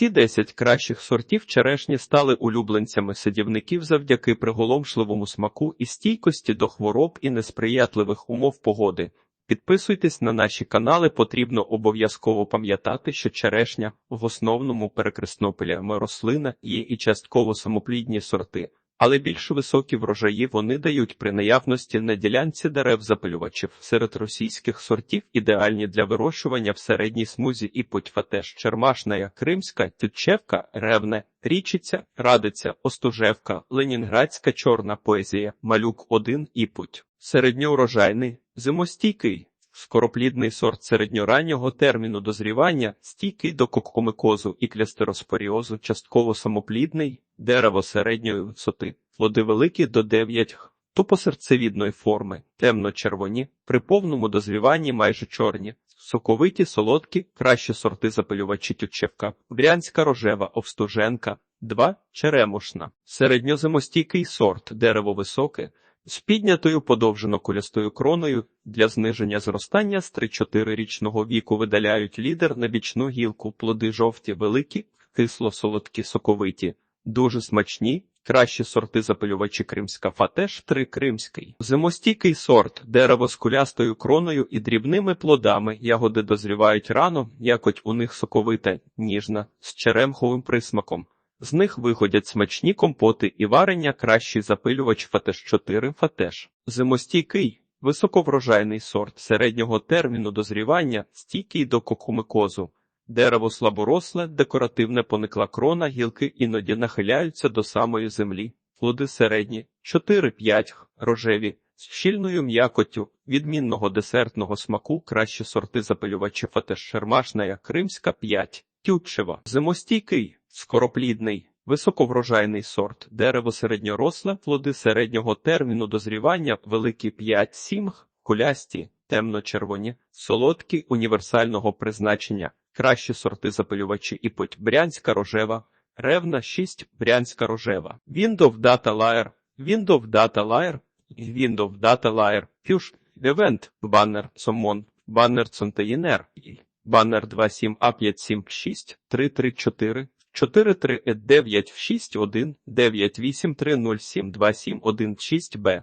Всі 10 кращих сортів черешні стали улюбленцями садівників завдяки приголомшливому смаку і стійкості до хвороб і несприятливих умов погоди. Підписуйтесь на наші канали, потрібно обов'язково пам'ятати, що черешня в основному перекреснопилями рослина є і частково самоплідні сорти, але більш високі врожаї вони дають при наявності на ділянці дерев запилювачів. Серед російських сортів ідеальні для вирощування в середній смузі і теж чермашная, кримська, тютчевка, ревне, річиця, радиця, остужевка, ленінградська чорна поезія, малюк 1 і путь. Середньоурожайний, зимостійкий, скороплідний сорт середньораннього терміну дозрівання, стійкий до кокомикозу і клястероспоріозу, частково самоплідний, дерево середньої висоти, плоди великі до 9 х, тупосерцевідної форми, темно-червоні, при повному дозріванні майже чорні, соковиті, солодкі, кращі сорти запилювачі тютчевка, брянська рожева, овстуженка, 2. черемушна, середньозимостійкий сорт, дерево високе, з піднятою подовжено-кулястою кроною для зниження зростання з 3-4 річного віку. Видаляють лідер на бічну гілку, плоди жовті, великі, кисло-солодкі, соковиті, дуже смачні, кращі сорти запилювачі кримська фатеш 3 кримський. Зимостійкий сорт, дерево з кулястою кроною і дрібними плодами, ягоди дозрівають рано, якоть у них соковита, ніжна, з черемховим присмаком. З них виходять смачні компоти і варення, кращий запилювач фатеш 4 фатеш. Зимостійкий, високоврожайний сорт середнього терміну дозрівання, стійкий до кокумикозу. Дерево слаборосле, декоративне поникла крона, гілки іноді нахиляються до самої землі. Плоди середні, 4-5, рожеві, з щільною м'якоттю, відмінного десертного смаку, кращі сорти запилювачі фатеш шермашная, кримська 5, тютчева, зимостійкий. Скороплідний, високоврожайний сорт, дерево середньоросле, плоди середнього терміну дозрівання, великі 5-7, кулясті, темно-червоні, солодкі універсального призначення, кращі сорти запилювачі і путь брянська рожева, ревна 6, брянська рожева, Window Data Layer, Window Data Layer, Window Data Layer, Fush, Event, Banner, Summon, Banner Container, Баннер 27А576 334 43961 983072716Б.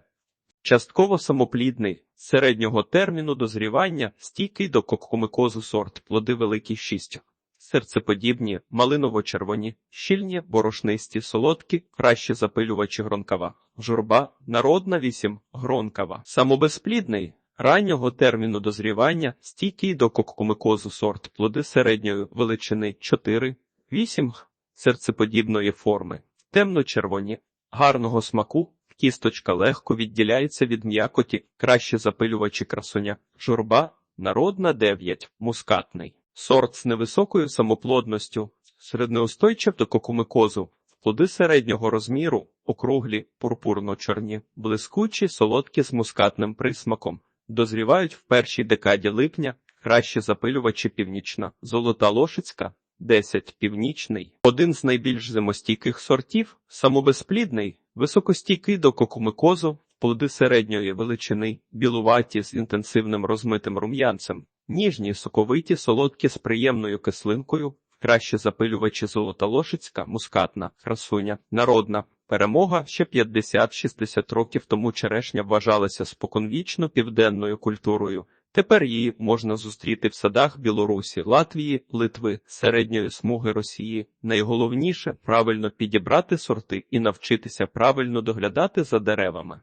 Частково самоплідний, середнього терміну дозрівання, стійкий до кокомикозу сорт, плоди великі 6. Серцеподібні, малиново-червоні, щільні, борошнисті, солодкі, кращі запилювачі гронкава, журба, народна 8, гронкава, самобезплідний, раннього терміну дозрівання, стійкий до кокомикозу сорт, плоди середньої величини 4, 8, серцеподібної форми, темно-червоні, гарного смаку, кісточка легко відділяється від м'якоті, краще запилювачі красуня, журба, народна 9, мускатний, сорт з невисокою самоплодністю, середнеустойчив до кокомикозу, плоди середнього розміру, округлі, пурпурно-чорні, блискучі, солодкі з мускатним присмаком. Дозрівають в першій декаді липня, краще запилювачі північна, золота лошицька, 10 північний, один з найбільш зимостійких сортів, самобезплідний, високостійкий до кокумикозу, плоди середньої величини, білуваті з інтенсивним розмитим рум'янцем, ніжні, соковиті, солодкі з приємною кислинкою, краще запилювачі золота лошицька, мускатна, красуня, народна. Перемога ще 50-60 років тому черешня вважалася споконвічно південною культурою. Тепер її можна зустріти в садах Білорусі, Латвії, Литви, середньої смуги Росії. Найголовніше правильно підібрати сорти і навчитися правильно доглядати за деревами.